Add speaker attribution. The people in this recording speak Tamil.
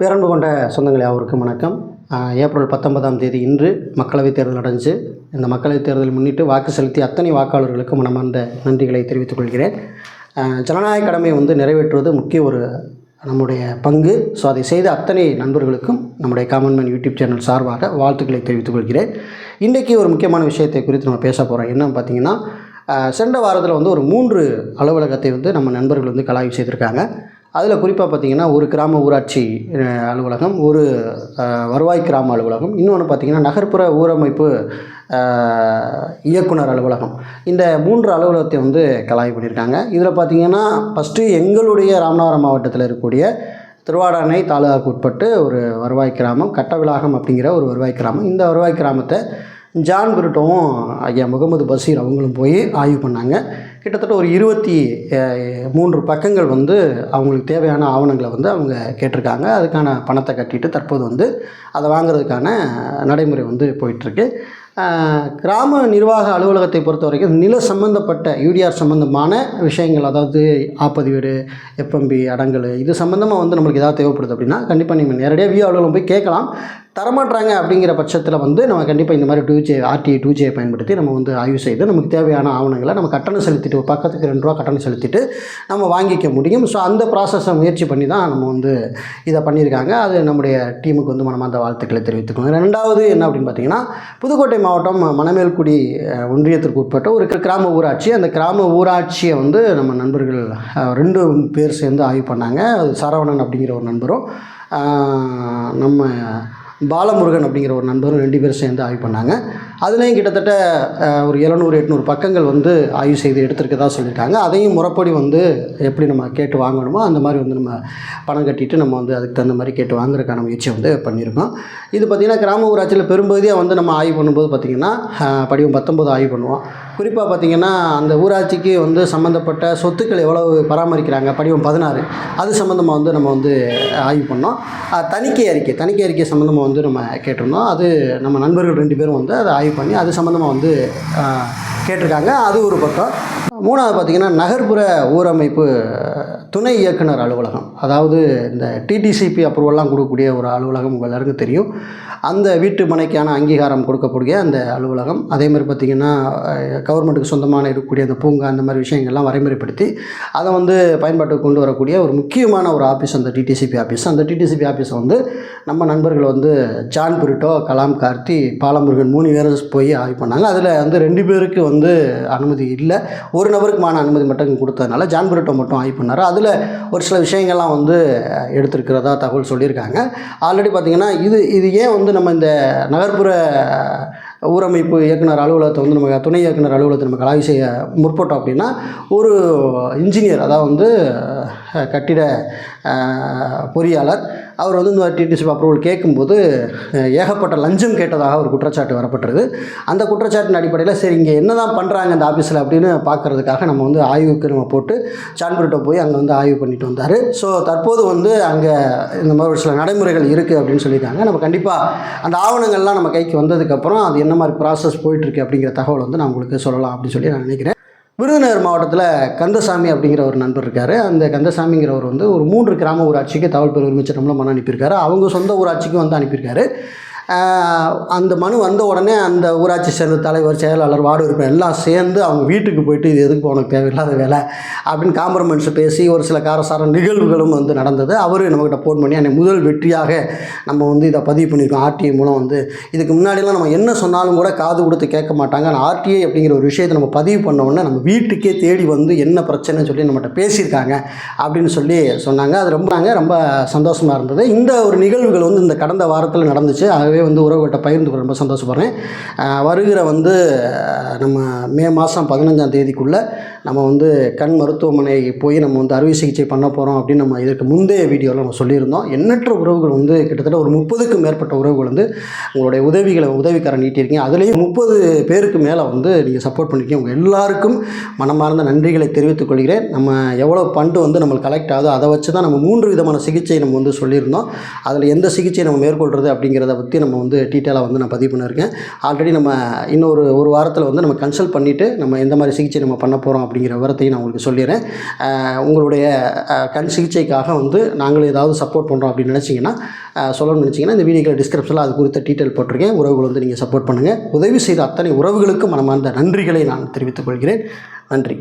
Speaker 1: பேரன்பு கொண்ட சொந்தங்களே அவருக்கும் வணக்கம். ஏப்ரல் பத்தொன்பதாம் தேதி இன்று மக்களவைத் தேர்தல் நடந்துச்சு. இந்த மக்களவைத் தேர்தல் முன்னிட்டு வாக்கு செலுத்தி அத்தனை வாக்காளர்களுக்கும் மனமார்ந்த நன்றிகளை தெரிவித்துக் கொள்கிறேன். ஜனநாயக கடமையை வந்து நிறைவேற்றுவது முக்கிய ஒரு நம்முடைய பங்கு. ஸோ அதை செய்த அத்தனை நண்பர்களுக்கும் நம்முடைய காமன்மேன் யூடியூப் சேனல் சார்பாக வாழ்த்துக்களை தெரிவித்துக் கொள்கிறேன். இன்றைக்கி ஒரு முக்கியமான விஷயத்தை குறித்து நம்ம பேச போகிறோம் என்னன்னு பார்த்தீங்கன்னா சென்ற வாரத்தில் வந்து ஒரு மூன்று அலுவலகத்தை வந்து நம்ம நண்பர்கள் வந்து கலாய்வு செய்திருக்காங்க. அதில் குறிப்பாக பார்த்திங்கன்னா ஒரு கிராம ஊராட்சி அலுவலகம் ஒரு வருவாய் கிராம அலுவலகம் இன்னொன்று பார்த்தீங்கன்னா நகர்ப்புற ஊரமைப்பு இயக்குனர் அலுவலகம். இந்த மூன்று அலுவலகத்தை வந்து கலாய் பண்ணியிருக்காங்க இதில் பார்த்தீங்கன்னா ஃபஸ்ட்டு எங்களுடைய ராமநாதபுரம் மாவட்டத்தில் இருக்கக்கூடிய திருவாடானை தாலுகாவுக்கு உட்பட்டு ஒரு வருவாய் கிராமம் கட்டவிலாகம் அப்படிங்கிற ஒரு வருவாய் கிராமம். இந்த வருவாய் கிராமத்தை ஜான் பிரிட்டோவும் ஐயா முகமது பஷீர் அவங்களும் போய் ஆய்வு பண்ணாங்க. கிட்டத்தட்ட ஒரு இருபத்தி மூன்று பக்கங்கள் வந்து அவங்களுக்கு தேவையான ஆவணங்களை வந்து அவங்க கேட்டிருக்காங்க. அதுக்கான பணத்தை கட்டிட்டு தற்போது வந்து அதை வாங்குறதுக்கான நடைமுறை வந்து போயிட்டுருக்கு. கிராம நிர்வாக அலுவலகத்தை பொறுத்த வரைக்கும் நில சம்பந்தப்பட்ட யூடிஆர் சம்பந்தமான விஷயங்கள் அதாவது ஆப்பதிவீடு எஃப்எம்பி அடங்கல் இது சம்மந்தமாக வந்து நம்மளுக்கு ஏதாவது தேவைப்படுது அப்படின்னா கண்டிப்பாக நீங்கள் நேரடியாக வியூ அலுவலகம் போய் கேட்கலாம். தரமாட்டுறாங்க அப்படிங்கிற பட்சத்தில் வந்து நம்ம கண்டிப்பாக இந்த மாதிரி two J RTI two J பயன்படுத்தி நம்ம வந்து ஆய்வு செய்து நமக்கு தேவையான ஆவணங்களை நம்ம கட்டணம் செலுத்திட்டு பக்கத்துக்கு ரெண்டு ரூபா கட்டணம் செலுத்திட்டு நம்ம வாங்கிக்க முடியும். ஸோ அந்த ப்ராசஸை முயற்சி பண்ணி தான் நம்ம வந்து இதை பண்ணியிருக்காங்க. அது நம்முடைய டீமுக்கு வந்து மனமார்ந்த வாழ்த்துக்களை தெரிவித்துக்கணும் ரெண்டாவது என்ன அப்படின்னு பார்த்தீங்கன்னா புதுக்கோட்டை மாவட்டம் மணமேல்குடி ஒன்றியத்திற்கு உட்பட்ட ஒரு கிராம ஊராட்சி. அந்த கிராம ஊராட்சியை வந்து நம்ம நண்பர்கள் ரெண்டு பேர் சேர்ந்து ஆய்வு பண்ணாங்க. அது சரவணன் அப்படிங்கிற ஒரு நண்பரும் நம்ம பாலமுருகன் அப்படிங்கிற ஒரு நண்பரும் ரெண்டு பேரும் சேர்ந்து ஆய்வு பண்ணாங்க. அதுலேயும் கிட்டத்தட்ட ஒரு எழுநூறு எட்நூறு பக்கங்கள் வந்து ஆய்வு செய்து எடுத்திருக்கதா சொல்லியிருக்காங்க. அதையும் முறைப்படி வந்து எப்படி நம்ம கேட்டு வாங்கணுமோ அந்த மாதிரி வந்து நம்ம பணம் கட்டிட்டு நம்ம வந்து அதுக்கு தகுந்த மாதிரி கேட்டு வாங்குறதுக்கான முயற்சி வந்து பண்ணியிருக்கோம். இது பார்த்திங்கன்னா கிராம ஊராட்சியில் பெரும்பகுதியாக வந்து நம்ம ஆய்வு பண்ணும்போது பார்த்திங்கன்னா படிவம் பத்தொம்போது ஆய்வு பண்ணுவோம். குறிப்பாக பார்த்திங்கன்னா அந்த ஊராட்சிக்கு வந்து சம்மந்தப்பட்ட சொத்துக்கள் எவ்வளவு பராமரிக்கிறாங்க படிவம் பதினாறு அது சம்மந்தமாக வந்து நம்ம வந்து ஆய்வு பண்ணோம். தணிக்கை அறிக்கை தணிக்கை அறிக்கை சம்மந்தமாக வந்து நம்ம கேட்டிருந்தோம். அது நம்ம நண்பர்கள் ரெண்டு பேரும் வந்து அதை ஆய்வு பண்ணி அது சம்மந்தமாக வந்து கேட்டிருக்காங்க. அது ஒரு பக்கம். மூணாவது பார்த்திங்கன்னா நகர்ப்புற ஊரமைப்பு துணை இயக்குனர் அலுவலகம். அதாவது இந்த டிடிசிபி அப்ரூவல்லாம் கொடுக்கக்கூடிய ஒரு அலுவலகம் உங்கள் எல்லாருக்கும் தெரியும். அந்த வீட்டு மனைக்கான அங்கீகாரம் கொடுக்கக்கூடிய அந்த அலுவலகம். அதே மாதிரி பார்த்திங்கன்னா கவர்மெண்ட்டுக்கு சொந்தமான இருக்கக்கூடிய அந்த பூங்கா அந்த மாதிரி விஷயங்கள்லாம் வரைமுறைப்படுத்தி அதை வந்து பயன்பாட்டுக்கு கொண்டு வரக்கூடிய ஒரு முக்கியமான ஒரு ஆஃபீஸ் அந்த டிடிசிபி ஆஃபீஸ் அந்த டிடிசிபி ஆஃபீஸை வந்து நம்ம நண்பர்கள் வந்து ஜான் புரிட்டோ கலாம் கார்த்தி பாலமுருகன் மூணு பேர் போய் ஆய்வு பண்ணாங்க. அதில் வந்து ரெண்டு பேருக்கு வந்து வந்து அனுமதி இல்லை. ஒரு நபருக்குமான அனுமதி மட்டும் கொடுத்ததுனால ஜான் புரிட்டோ மட்டும் ஆய் பண்ணார். அதில் ஒரு சில விஷயங்கள்லாம் வந்து எடுத்திருக்கிறதா தகவல் சொல்லியிருக்காங்க. ஆல்ரெடி பார்த்திங்கன்னா இது இது ஏன் வந்து நம்ம இந்த நகர்ப்புற ஊரமைப்பு இயக்குனர் அலுவலகத்தை வந்து நம்ம துணை இயக்குனர் அலுவலகத்தை நம்ம கலாய்வு செய்ய முற்பட்டோம் அப்படின்னா ஒரு இன்ஜினியர் அதாவது வந்து கட்டிட பொறியாளர். அவர் வந்து இந்த டிடிசிபி அப்ரூவல் கேட்கும்போது ஏகப்பட்ட லஞ்சம் கேட்டதாக ஒரு குற்றச்சாட்டு வரப்பட்டது அந்த குற்றச்சாட்டின் அடிப்படையில் சரி இங்கே என்ன தான் பண்ணுறாங்க இந்த ஆஃபீஸில் அப்படின்னு பார்க்குறதுக்காக நம்ம வந்து ஆய்வுக்கு நம்ம போட்டு சான்பிரிட்டோ போய் அங்கே வந்து ஆய்வு பண்ணிட்டு வந்தார். ஸோ தற்போது வந்து அங்கே இந்த மாதிரி ஒரு சில நடைமுறைகள் இருக்குது அப்படின்னு சொல்லியிருக்காங்க. நம்ம கண்டிப்பாக அந்த ஆவணங்கள்லாம் நம்ம கைக்கு வந்ததுக்கப்புறம் அது என்ன மாதிரி ப்ராசஸ் போயிட்டுருக்கு அப்படிங்கிற தகவல் வந்து நான் உங்களுக்கு சொல்லலாம் அப்படின்னு சொல்லி நான் நினைக்கிறேன். விருதுநகர் மாவட்டத்தில் கந்தசாமி அப்படிங்கிற ஒரு நண்பர் இருக்கார். அந்த கந்தசாமிங்கிறவர் வந்து ஒரு மூன்று கிராம ஊராட்சிக்கு தகவல் பெறும் உரிமைச்சர் மூலம் மனு அனுப்பியிருக்காரு. அவங்க சொந்த ஊராட்சிக்கும் வந்து அனுப்பியிருக்காரு. அந்த மனு வந்த உடனே அந்த ஊராட்சி சேர்ந்த தலைவர் செயலாளர் வார்டு உறுப்பினர் எல்லாம் சேர்ந்து அவங்க வீட்டுக்கு போயிட்டு இது எதுக்கு உனக்கு தேவையில்லாத வேலை அப்படின்னு காம்ப்ரமைஸ் பேசி ஒரு சில காரசார நிகழ்வுகளும் வந்து நடந்தது. அவர் நம்மக்கிட்ட ஃபோன் பண்ணி அன்னைக்கு முதல் வெற்றியாக நம்ம வந்து இதை பதிவு பண்ணியிருக்கோம். ஆர்டிஐ மூலம் வந்து இதுக்கு முன்னாடிலாம் நம்ம என்ன சொன்னாலும் கூட காது கொடுத்து கேட்க மாட்டாங்க. ஆனால் ஆர்டிஐ அப்படிங்கிற ஒரு விஷயத்தை நம்ம பதிவு பண்ண உடனே நம்ம வீட்டுக்கே தேடி வந்து என்ன பிரச்சனைன்னு சொல்லி நம்மகிட்ட பேசியிருக்காங்க அப்படின்னு சொல்லி சொன்னாங்க. அது ரொம்ப நாங்கள் ரொம்ப சந்தோஷமாக இருந்தது. இந்த ஒரு நிகழ்வுகள் வந்து இந்த கடந்த வாரத்தில் நடந்துச்சு. ஆகவே வந்து உறவுகிட்ட பகிர்ந்து கொள்ள ரொம்ப சந்தோஷப்படுறேன். வருகிற வந்து நம்ம மே மாதம் பதினஞ்சாம் தேதிக்குள்ளே நம்ம வந்து கண் மருத்துவமனைக்கு போய் நம்ம வந்து அறுவை சிகிச்சை பண்ண போகிறோம் அப்படின்னு நம்ம இதற்கு முந்தைய வீடியோவில் நம்ம சொல்லியிருந்தோம். எண்ணற்ற உறவுகள் வந்து கிட்டத்தட்ட ஒரு முப்பதுக்கும் மேற்பட்ட உறவுகள் வந்து உங்களுடைய உதவிகளை உதவிக்காரன் நீட்டியிருக்கீங்க. அதுலேயும் முப்பது பேருக்கு மேலே வந்து நீங்கள் சப்போர்ட் பண்ணியிருக்கீங்க. உங்கள் எல்லாருக்கும் மனமார்ந்த நன்றிகளை தெரிவித்துக் கொள்கிறேன். நம்ம எவ்வளோ ஃபண்டு வந்து நம்மளுக்கு கலெக்ட் ஆகுதோ அதை வச்சு தான் நம்ம மூன்று விதமான சிகிச்சை நம்ம வந்து சொல்லியிருந்தோம். அதில் எந்த சிகிச்சை நம்ம மேற்கொள்கிறது அப்படிங்கிறத பற்றி நம்ம நம்ம வந்து டீட்டெயிலாக வந்து நான் பதிவு பண்ணியிருக்கேன். ஆல்ரெடி நம்ம இன்னொரு ஒரு வாரத்தில் வந்து நம்ம கன்சல்ட் பண்ணிவிட்டு நம்ம எந்த மாதிரி சிகிச்சை நம்ம பண்ண போகிறோம் அப்படிங்கிற விவரத்தையும் நான் உங்களுக்கு சொல்லிடுறேன். உங்களுடைய கண் சிகிச்சைக்காக வந்து நாங்களும் ஏதாவது சப்போர்ட் பண்ணுறோம் அப்படின்னு நினச்சிங்கன்னா சொல்லணும்னு நினச்சிங்கன்னா இந்த வீடியோக்கள் டிஸ்கிரிப்ஷனில் அது குறித்த டீட்டெயில் போட்டிருக்கேன். உறவுகள் வந்து நீங்கள் சப்போர்ட் பண்ணுங்கள் உதவி செய்த அத்தனை உறவுகளுக்கும் மனமார்ந்த நன்றிகளை நான் தெரிவித்துக் கொள்கிறேன். நன்றி.